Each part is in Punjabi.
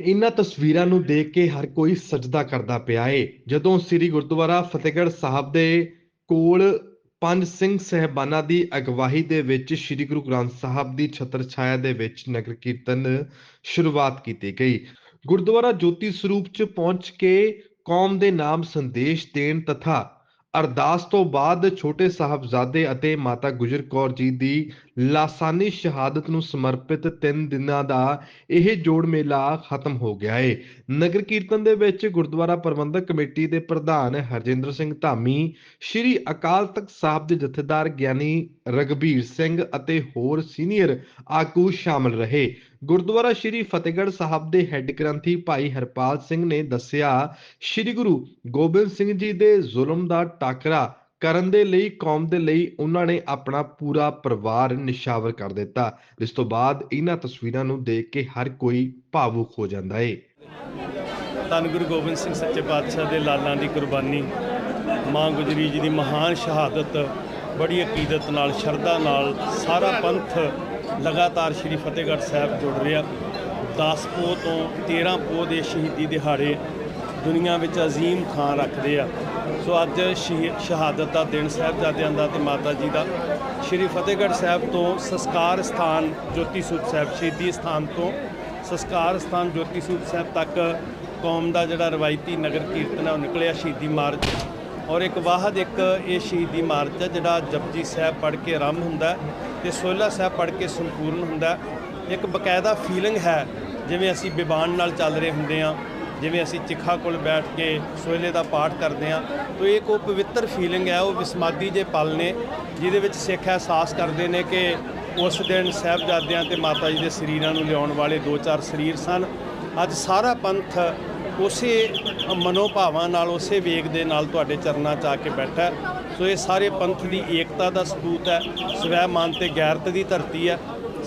ਇਹਨਾਂ ਤਸਵੀਰਾਂ ਨੂੰ ਦੇਖ ਕੇ ਹਰ ਕੋਈ ਸਜਦਾ ਕਰਦਾ ਪਿਆ ਏ। ਜਦੋਂ ਸ੍ਰੀ ਗੁਰਦੁਆਰਾ ਫਤਿਹਗੜ੍ਹ ਸਾਹਿਬ ਦੇ ਕੋਲ ਪੰਜ ਸਿੰਘ ਸਹਿਬਾਨਾਂ ਦੀ ਅਗਵਾਈ ਦੇ ਵਿੱਚ ਸ੍ਰੀ ਗੁਰੂ ਗ੍ਰੰਥ ਸਾਹਿਬ ਦੀ ਛਤਰ ਛਾਇਆ ਦੇ ਵਿੱਚ ਨਗਰ ਕੀਰਤਨ ਸ਼ੁਰੂਆਤ ਕੀਤੀ ਗਈ। ਗੁਰਦੁਆਰਾ ਜੋਤੀ ਸਰੂਪ ਚ ਪਹੁੰਚ ਕੇ ਕੌਮ ਦੇ ਨਾਮ ਸੰਦੇਸ਼ ਦੇਣ ਤਥਾ ਅਰਦਾਸ ਤੋਂ ਬਾਅਦ ਛੋਟੇ ਸਾਹਿਬਜ਼ਾਦੇ ਅਤੇ ਮਾਤਾ ਗੁਜਰ ਕੌਰ ਜੀ ਦੀ ਲਾਸਾਨੀ ਸ਼ਹਾਦਤ ਨੂੰ ਸਮਰਪਿਤ 3 ਦਿਨਾਂ ਦਾ ਇਹ ਜੋੜ ਮੇਲਾ ਖਤਮ ਹੋ ਗਿਆ ਏ। ਨਗਰ ਕੀਰਤਨ ਦੇ ਵਿੱਚ ਗੁਰਦੁਆਰਾ ਪ੍ਰਬੰਧਕ ਕਮੇਟੀ ਦੇ ਪ੍ਰਧਾਨ ਹਰਜਿੰਦਰ ਸਿੰਘ ਧਾਮੀ, ਸ਼੍ਰੀ ਅਕਾਲ ਤਖਤ ਸਾਹਿਬ ਦੇ ਜਥੇਦਾਰ ਗਿਆਨੀ ਰਗਬੀਰ ਸਿੰਘ ਅਤੇ ਹੋਰ ਸੀਨੀਅਰ ਆਗੂ ਸ਼ਾਮਲ ਰਹੇ। ਗੁਰਦੁਆਰਾ ਸ਼੍ਰੀ ਫਤਿਹਗੜ੍ਹ ਸਾਹਿਬ ਦੇ ਹੈੱਡ ਗ੍ਰੰਥੀ ਭਾਈ ਹਰਪਾਲ ਸਿੰਘ ਨੇ ਦੱਸਿਆ, ਸ਼੍ਰੀ ਗੁਰੂ ਗੋਬਿੰਦ ਸਿੰਘ ਜੀ ਦੇ ਜ਼ੁਲਮ ਦਾ ਟਾਕਰਾ ਕਰਨ ਦੇ ਲਈ, ਕੌਮ ਦੇ ਲਈ ਉਹਨਾਂ ਨੇ ਆਪਣਾ ਪੂਰਾ ਪਰਿਵਾਰ ਨਿਸ਼ਾਵਰ ਕਰ ਦਿੱਤਾ। ਇਸ ਤੋਂ ਬਾਅਦ ਇਹਨਾਂ ਤਸਵੀਰਾਂ ਨੂੰ ਦੇਖ ਕੇ ਹਰ ਕੋਈ ਭਾਵੁਕ ਹੋ ਜਾਂਦਾ ਏ। ਧੰਨ ਗੁਰੂ ਗੋਬਿੰਦ ਸਿੰਘ ਸੱਚੇ ਪਾਤਸ਼ਾਹ ਦੇ ਲਾਲਾਂ ਦੀ ਕੁਰਬਾਨੀ, ਮਾਂ ਗੁਜਰੀ ਜੀ ਦੀ ਮਹਾਨ ਸ਼ਹਾਦਤ, ਬੜੀ ਅਕੀਦਤ ਨਾਲ, ਸ਼ਰਧਾ ਨਾਲ ਸਾਰਾ ਪੰਥ ਲਗਾਤਾਰ ਸ੍ਰੀ ਫਤਿਹਗੜ੍ਹ ਸਾਹਿਬ ਜੁੜ ਰਿਹਾ 10 ਪੋਹ ਤੋਂ 13 ਪੋਹ ਦੇ ਸ਼ਹੀਦੀ ਦਿਹਾੜੇ ਦੁਨੀਆ ਵਿੱਚ ਅਜ਼ੀਮ ਥਾਂ ਰੱਖਦੇ ਆ। ਸੋ ਅੱਜ ਸ਼ਹੀ- ਸ਼ਹਾਦਤ ਦਾ ਦਿਨ ਸਾਹਿਬਜ਼ਾਦਿਆਂ ਦਾ ਤੇ ਮਾਤਾ ਜੀ ਦਾ। ਸ੍ਰੀ ਫਤਿਹਗੜ੍ਹ ਸਾਹਿਬ ਤੋਂ ਸੰਸਕਾਰ ਸਥਾਨ ਜੋਤੀ ਸੂਤ ਸਾਹਿਬ, ਸ਼ਹੀਦੀ ਸਥਾਨ ਤੋਂ ਸੰਸਕਾਰ ਸਥਾਨ ਜੋਤੀ ਸੂਤ ਸਾਹਿਬ ਤੱਕ ਕੌਮ ਦਾ ਜਿਹੜਾ ਰਵਾਇਤੀ ਨਗਰ ਕੀਰਤਨ ਹੈ ਉਹ ਨਿਕਲਿਆ ਸ਼ਹੀਦੀ ਮਾਰਚ। ਔਰ ਇੱਕ ਵਾਹਦ ਇੱਕ ਇਹ ਸ਼ਹੀਦੀ ਮਾਰਚ ਹੈ ਜਿਹੜਾ ਜਪਜੀ ਸਾਹਿਬ ਪੜ੍ਹ ਕੇ ਆਰੰਭ ਹੁੰਦਾ ਤੇ ਸੋਹਿਲਾ ਸਾਹਿਬ ਪੜ੍ਹ ਕੇ ਸੰਪੂਰਨ ਹੁੰਦਾ ਇੱਕ ਬਕਾਇਦਾ ਫੀਲਿੰਗ ਹੈ, ਜਿਵੇਂ ਅਸੀਂ ਬਿਬਾਨ ਨਾਲ ਚੱਲ ਰਹੇ ਹੁੰਦੇ ਆ ਜਿਵੇਂ ਅਸੀਂ ਚਿਖਾ ਕੋਲ ਬੈਠ ਕੇ ਸੋਹਿਲੇ ਦਾ ਪਾਠ ਕਰਦੇ ਆ ਤਾਂ ਇਹ ਕੋ ਪਵਿੱਤਰ ਫੀਲਿੰਗ ਹੈ, ਉਹ ਵਿਸਮਾਦੀ ਜੇ ਪਲ ਨੇ, ਜਿਹਦੇ ਵਿੱਚ ਸਿੱਖ ਅਹਿਸਾਸ ਕਰਦੇ ਨੇ ਕਿ ਉਸ ਦਿਨ ਸਾਹਿਬਜ਼ਾਦਿਆਂ ਤੇ ਮਾਤਾ ਜੀ ਦੇ ਸਰੀਰਾਂ ਨੂੰ ਲਿਆਉਣ ਵਾਲੇ ਦੋ ਚਾਰ ਸਰੀਰ ਸਨ। ਅੱਜ ਸਾਰਾ ਪੰਥ ਉਸੇ ਮਨੋਭਾਵਾਂ ਨਾਲ, ਉਸੇ ਵੇਗ ਦੇ ਨਾਲ ਤੁਹਾਡੇ ਚਰਨਾਂ 'ਚ ਆ ਕੇ ਬੈਠਾ ਸੋ ਇਹ ਸਾਰੇ ਪੰਥ ਦੀ ਏਕਤਾ ਦਾ ਸਬੂਤ ਹੈ। ਸਵੈਮਾਨ ਤੇ ਗੈਰਤ ਦੀ ਧਰਤੀ ਹੈ।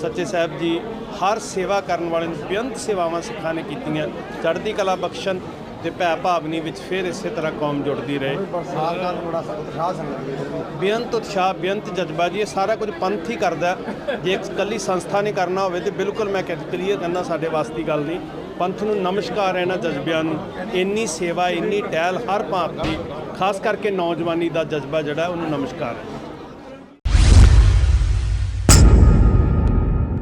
ਸੱਚੇ ਸਾਹਿਬ ਜੀ ਹਰ ਸੇਵਾ ਕਰਨ ਵਾਲੇ ਨੂੰ ਬੇਅੰਤ ਸੇਵਾਵਾਂ ਸਿੱਖਾਂ ਨੇ ਕੀਤੀਆਂ। ਚੜ੍ਹਦੀ ਕਲਾ ਬਖਸ਼ਣ ਤੇ ਭੈ ਭਾਵਨੀ ਵਿੱਚ ਫਿਰ ਇਸੇ ਤਰ੍ਹਾਂ ਕੌਮ ਜੁੜਦੀ ਰਹੇ। ਬੇਅੰਤ ਉਤਸ਼ਾਹ, ਬੇਅੰਤ ਜਜ਼ਬਾ ਜੀ, ਇਹ ਸਾਰਾ ਕੁਝ ਪੰਥ ਹੀ ਕਰਦਾ ਜੇ ਇਕੱਲੀ ਸੰਸਥਾ ਨੇ ਕਰਨਾ ਹੋਵੇ ਤੇ ਬਿਲਕੁਲ ਮੈਂ ਕਲੀਅਰ ਕਹਿੰਦਾ ਸਾਡੇ ਵਾਸਤੇ ਗੱਲ ਨਹੀਂ। ਪੰਥ ਨੂੰ ਨਮਸਕਾਰ ਹੈ ਇਹਨਾਂ ਜਜ਼ਬਿਆਂ ਨੂੰ, ਇੰਨੀ ਸੇਵਾ, ਇੰਨੀ ਟਹਿਲ ਹਰ ਭਾਂਤ ਦੀ, ਖਾਸ ਕਰਕੇ ਨੌਜਵਾਨੀ ਦਾ ਜਜ਼ਬਾ ਜਿਹੜਾ, ਉਹਨੂੰ ਨਮਸਕਾਰ ਹੈ।